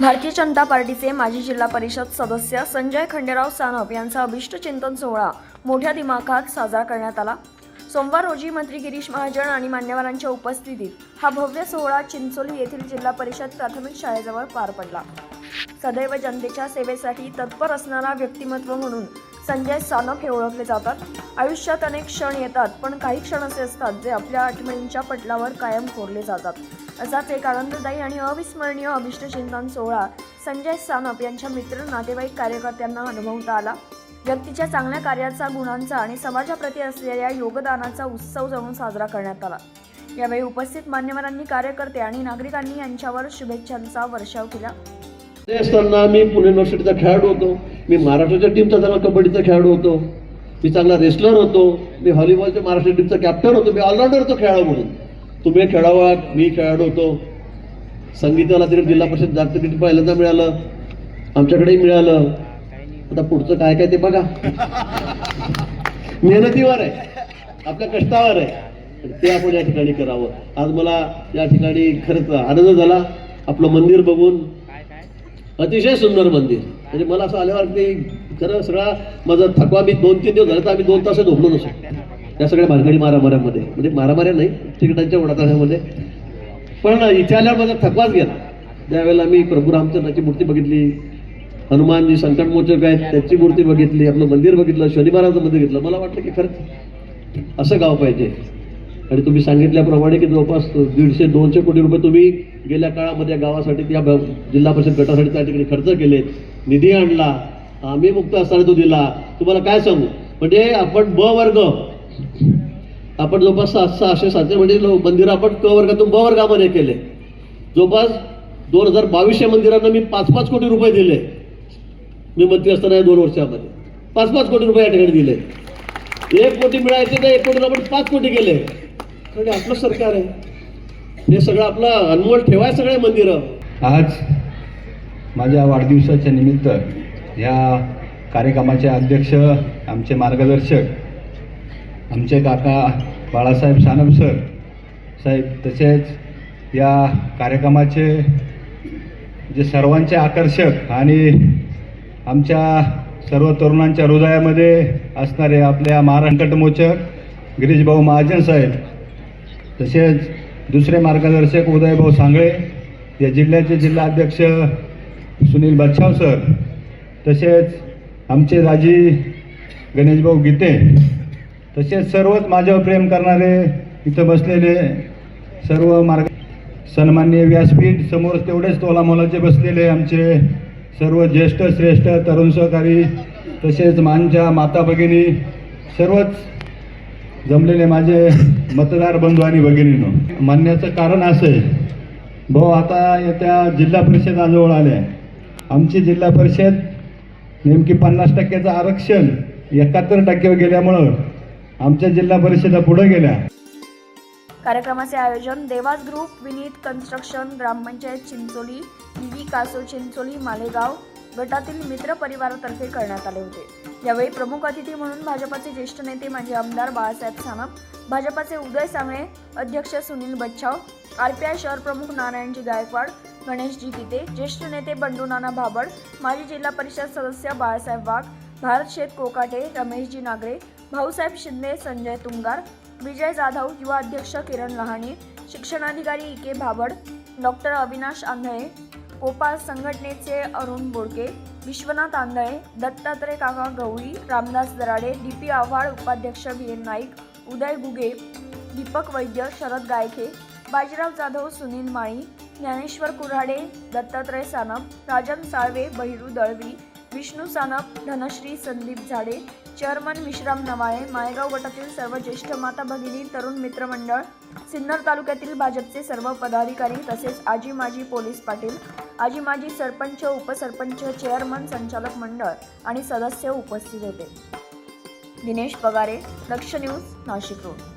भारतीय जनता पार्टीचे माजी जिल्हा परिषद सदस्य संजय खंडेराव सानप यांचा अभिष्ट चिंतन सोहळा मोठ्या दिमाखात साजरा करण्यात आला. सोमवार रोजी मंत्री गिरीश महाजन आणि मान्यवरांच्या उपस्थितीत हा भव्य सोहळा चिंचोली येथील जिल्हा परिषद प्राथमिक शाळेजवळ पार पडला. सदैव जनतेच्या सेवेसाठी तत्पर असणारा व्यक्तिमत्व म्हणून संजय सानप हे ओळखले जातात. आयुष्यात अनेक क्षण येतात पण काही क्षण असे असतात जे आपल्या आठवणींच्या पटलावर कायम कोरले जातात. असाच एक आनंददायी आणि अविस्मरणीय अभिष्टचिंतन सोहळा संजय सानप यांच्या मित्र नातेवाईक कार्यकर्त्यांना अनुभवता आला. व्यक्तीच्या चांगल्या कार्याचा गुणांचा आणि समाजाप्रती असलेल्या योगदानाचा उत्सव जणून साजरा करण्यात आला. यावेळी उपस्थित मान्यवरांनी कार्यकर्ते आणि नागरिकांनी यांच्यावर शुभेच्छांचा वर्षाव केला. ते असताना मी पुणे युनिव्हर्सिटीचा खेळाडू होतो. मी महाराष्ट्राच्या टीमचा चांगला कबड्डीचा खेळाडू होतो. मी चांगला रेसलर होतो. मी व्हॉलीबॉलच्या महाराष्ट्र टीमचा कॅप्टन होतो. मी ऑलराऊंडर होतो खेळाडू म्हणून. तुम्ही खेळावा मी खेळाडू होतो. संगीताला तरी जिल्हा परिषद जागतिक पहिल्यांदा मिळालं. आमच्याकडेही मिळालं. आता पुढचं काय काय ते बघा. मेहनतीवर आहे. आपल्या कष्टावर आहे. ते आपण या ठिकाणी करावं. आज मला या ठिकाणी खरंच आनंद झाला. आपलं मंदिर बघून अतिशय सुंदर मंदिर. म्हणजे मला असं आल्यावर ते खरं सगळा माझा थकवा मी दोन तीन दिवस झाला तर आम्ही दोन तास झोपलो नसो त्या सगळ्या भानगडी मारामाऱ्यामध्ये म्हणजे मारामाऱ्या नाही तिकिटांच्या वडाताऱ्यामध्ये पण इथे आल्यावर माझा थकवाच गेला. त्यावेळेला मी प्रभू रामचंद्राची मूर्ती बघितली. हनुमानजी संकटमोचक आहेत त्याची मूर्ती बघितली आपलं मंदिर बघितलं शनिवाराचं मंदिर घेतलं मला वाटलं की खरंच असं गाव पाहिजे. आणि तुम्ही सांगितल्याप्रमाणे की जवळपास दीडशे दोनशे कोटी रुपये तुम्ही गेल्या काळामध्ये या गावासाठी त्या ब- जिल्हा परिषद गटासाठी त्या ठिकाणी खर्च केले निधी आणला आम्ही मुक्त असताना तो दिला. तुम्हाला काय सांगू? म्हणजे आपण ब वर्ग आपण जवळपास सात सहाशे सातशे म्हणजे मंदिर मंदिरं आपण क वर्गातून ब वर्गामध्ये केले. जवळपास दोन हजार बावीसशे मंदिरांना मी पाच पाच कोटी रुपये दिले. मी मंत्री असताना या दोन वर्षामध्ये. पाच पाच कोटी रुपये या ठिकाणी दिले. एक कोटी मिळायचे तर एक कोटीला आपण पाच कोटी केले. कारण आपलं सरकार आहे. हे सगळं आपलं अनमोल ठेवाय सगळे मंदिरं. आज माझ्या वाढदिवसाच्या निमित्त या कार्यक्रमाचे अध्यक्ष आमचे मार्गदर्शक आमचे काका बाळासाहेब सानप सर साहेब तसेच या कार्यक्रमाचे जे सर्वांचे आकर्षक आणि आमच्या सर्व तरुणांच्या हृदयामध्ये असणारे आपल्या महारंकटमोचक गिरीशभाऊ महाजन साहेब तसेच दुसरे मार्गदर्शक उदयभाऊ सांगळे या जिल्ह्याचे जिल्हाध्यक्ष सुनील बच्छाव सर तसेच आमचे राजी गणेशभाऊ गीते तसेच सर्वच माझ्यावर प्रेम करणारे इथं बसलेले सर्व मार्ग सन्मान्य व्यासपीठ समोर तेवढेच तोलामोलाचे बसलेले आमचे सर्व ज्येष्ठ श्रेष्ठ तरुण सहकारी तसेच मानच्या माता भगिनी सर्वच जमलेले माझे मतदार बंधू आणि भगिनीनो म्हणण्याचं कारण असं आहे. भाऊ आता येत्या जिल्हा परिषद आजवळ आल्या. आमची जिल्हा परिषद नेमकी पन्नास टक्क्याचं आरक्षण एकाहत्तर टक्क्यावर गेल्यामुळं आमच्या जिल्हा परिषदा पुढे गेल्या. कार्यक्रमाचे आयोजन देवास ग्रुप विनीत कन्स्ट्रक्शन ग्रामपंचायत चिंचोली ईव्ही कासो चिंचोली मालेगाव गटातील मित्र परिवारातर्फे करण्यात आले होते. यावेळी प्रमुख अतिथी म्हणून भाजपाचे ज्येष्ठ नेते माजी आमदार बाळासाहेब सानप भाजपाचे उदय सांगळे अध्यक्ष सुनील बच्छाव आरपीआय शहर प्रमुख नारायणजी गायकवाड गणेशजी गीते ज्येष्ठ नेते बंडू नाना भाबड माजी जिल्हा परिषद सदस्य बाळासाहेब वाघ भारत शेत कोकाटे रमेशजी नागरे भाऊसाहेब शिंदे संजय तुंगार विजय जाधव युवा अध्यक्ष किरण लहाणे शिक्षणाधिकारी E K Bhabad doctor Avinash Andhale Gopal संघटनेचे अरुण बोडके विश्वनाथ आंधळे दत्तात्रय काका गवळी रामदास दराडे डी पी आव्हाड उपाध्यक्ष बी एन नाईक उदय गुगे दीपक वैद्य शरद गायके बाजीराव जाधव सुनील माळी ज्ञानेश्वर कुऱ्हाडे दत्तात्रय सानप राजन साळवे बहिरू दळवी विष्णू सानप धनश्री संदीप झाडे चेअरमन विश्राम नवाळे मायगाव गटातील सर्व ज्येष्ठ माता भगिनी तरुण मित्रमंडळ सिन्नर तालुक्यातील भाजपचे सर्व पदाधिकारी तसेच आजी माजी पोलीस पाटील आजी माजी सरपंच उपसरपंच चेअरमन संचालक मंडळ आणि सदस्य उपस्थित होते. दिनेश पगारे लक्ष न्यूज नाशिक रोड.